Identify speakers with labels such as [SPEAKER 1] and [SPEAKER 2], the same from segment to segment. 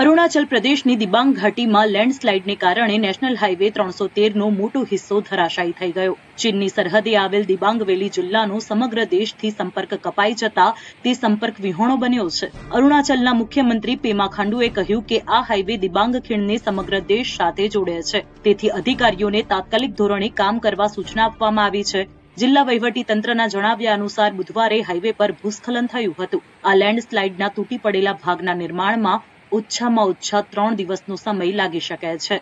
[SPEAKER 1] અરુણાચલ પ્રદેશની દિબાંગ ઘાટીમાં લેન્ડસ્લાઇડને કારણે national highway ત્રણસો તેરનો મોટો હિસ્સો ધરાશાયી થઈ ગયો. ચીનની સરહદે આવેલ દિબાંગ વેલી જિલ્લાનો સમગ્ર દેશથી સંપર્ક કપાઈ જતા તે સંપર્ક વિહોણો બન્યો છે. અરુણાચલના મુખ્યમંત્રી પેમા ખાંડુએ કહ્યું કે આ હાઈવે દિબાંગ ખીણને સમગ્ર દેશ સાથે જોડે છે. તેથી અધિકારીઓને તાત્કાલિક ધોરણે કામ કરવા સૂચના આપવામાં આવી છે. જિલ્લા વહીવટી તંત્રના જણાવ્યા અનુસાર બુધવારે હાઈવે પર ભૂસ્ખલન થયું હતું. આ લેન્ડસ્લાઇડના તૂટી પડેલા ભાગના નિર્માણમાં ઓછામાં ઓછા ત્રણ દિવસનો સમય લાગી શકે છે.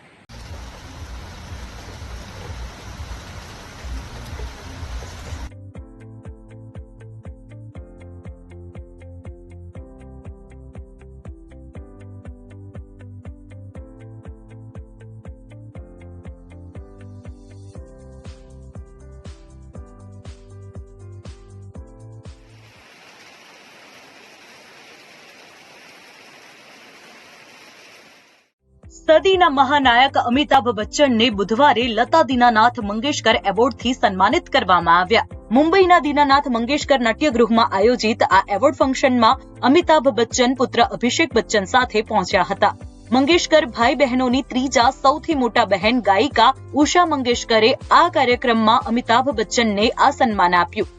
[SPEAKER 1] સદીના મહાનાયક અમિતાભ બચ્ચનને બુધવારે લતા દીનાનાથ મંગેશકર એવોર્ડથી સન્માનિત કરવામાં આવ્યા મુંબઈના દીનાનાથ મંગેશકર નાટ્યગૃહમાં આયોજિત આ એવોર્ડ ફંક્શનમાં અમિતાભ બચ્ચન પુત્ર અભિષેક બચ્ચન સાથે પહોંચ્યા હતા મંગેશકર ભાઈ બહેનોની ત્રીજા સૌથી મોટા બહેન ગાયિકા ઉષા મંગેશકરે આ કાર્યક્રમમાં અમિતાભ બચ્ચનને આ સન્માન આપ્યું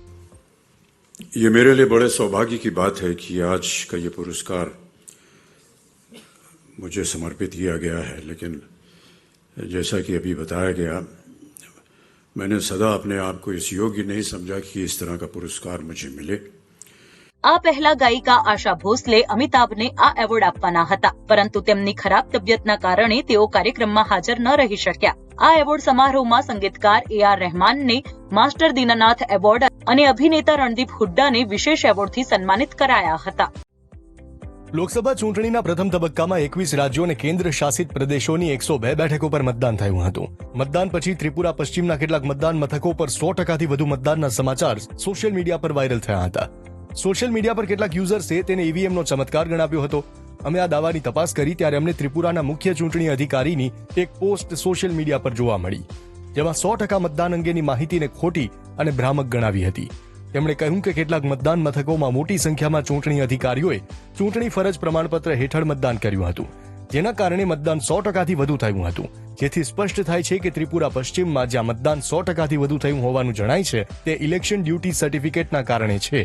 [SPEAKER 2] ये मेरे लिए बड़े सौभाग्य की बात है कि आज का ये पुरस्कार मुझे समर्पित किया गया है लेकिन जैसा कि अभी बताया गया मैंने सदा अपने आप को इस योग्य नहीं समझा कि इस तरह का पुरस्कार मुझे मिले
[SPEAKER 1] આ પહેલા ગાયિકા આશા ભોસલે અમિતાભને આ એવોર્ડ આપવાના હતા પરંતુ તેમની ખરાબ તબિયતના કારણે તેઓ કાર્યક્રમમાં હાજર ન રહી શક્યા આ એવોર્ડ સમારોહમાં સંગીતકાર એ આર રહેમાનને માસ્ટર દીનાનાથ એવોર્ડ અને અભિનેતા રણદીપ હુડ્ડાને વિશેષ એવોર્ડથી સન્માનિત કરાયા હતા
[SPEAKER 3] લોકસભા ચૂંટણીના પ્રથમ તબક્કામાં એકવીસ રાજ્યો અને કેન્દ્ર શાસિત પ્રદેશોની એકસો બે બેઠકો પર મતદાન થયું હતું. મતદાન પછી ત્રિપુરા પશ્ચિમના કેટલાક મતદાન મથકો પર સો ટકાથી વધુ મતદાનના સમાચાર સોશિયલ મીડિયા પર વાયરલ થયા હતા. સોશિયલ મીડિયા પર કેટલાક યુઝર્સે તેને ઈવીએમનો ચમત્કાર ગણાવ્યો હતો. અમે આ દાવાની તપાસ કરી ત્યારે અમને ત્રિપુરાના મુખ્ય ચૂંટણી અધિકારીની એક પોસ્ટ સોશિયલ મીડિયા પર જોવા મળી, જેમાં સો ટકા મતદાન અંગેની માહિતીને ખોટી અને ભ્રામક ગણાવી હતી. તેમણે કહ્યું કે કેટલાક મતદાન મથકોમાં મોટી સંખ્યામાં ચૂંટણી અધિકારીઓએ ચૂંટણી ફરજ પ્રમાણપત્ર હેઠળ મતદાન કર્યું હતું, જેના કારણે મતદાન સો ટકાથી વધુ થયું હતું. જેથી સ્પષ્ટ થાય છે કે ત્રિપુરા પશ્ચિમમાં જ્યાં મતદાન સો ટકાથી વધુ થયું હોવાનું જણાય છે, તે ઇલેક્શન ડ્યુટી સર્ટિફિકેટના કારણે છે.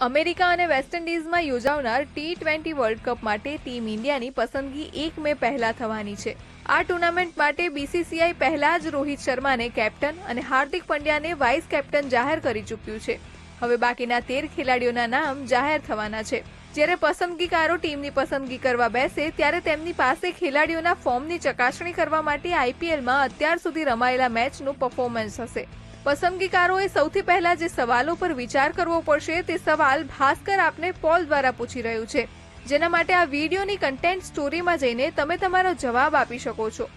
[SPEAKER 4] અમેરિકા અને વેસ્ટ ઇન્ડિઝમાં યોજાનાર ટી ટ્વેન્ટી વર્લ્ડ કપ માટે ટીમ ઇન્ડિયાની પસંદગી એક મે પહેલા થવાની છે. આ ટુર્નામેન્ટ માટે બીસીસીઆઈ પહેલા જ રોહિત શર્માને કેપ્ટન અને હાર્દિક પંડ્યાને વાઇસ કેપ્ટન જાહેર કરી ચૂક્યું છે. હવે બાકીના તેર ખેલાડીઓના નામ જાહેર થવાના છે. જ્યારે પસંદગીકારો ટીમની પસંદગી કરવા બેસે, ત્યારે તેમની પાસે ખેલાડીઓના ફોર્મની ચકાસણી કરવા માટે આઈપીએલમાં અત્યાર સુધી રમાયેલા મેચનું પરફોર્મન્સ હશે. પસંદગીકારોએ સૌથી પહેલા જે સવાલો પર વિચાર કરવો પડશે, તે સવાલ ભાસ્કર આપને પોલ દ્વારા પૂછી રહ્યું છે. જેના માટે આ વિડીયોની કન્ટેન્ટ સ્ટોરીમાં જઈને તમે તમારો જવાબ આપી શકો છો.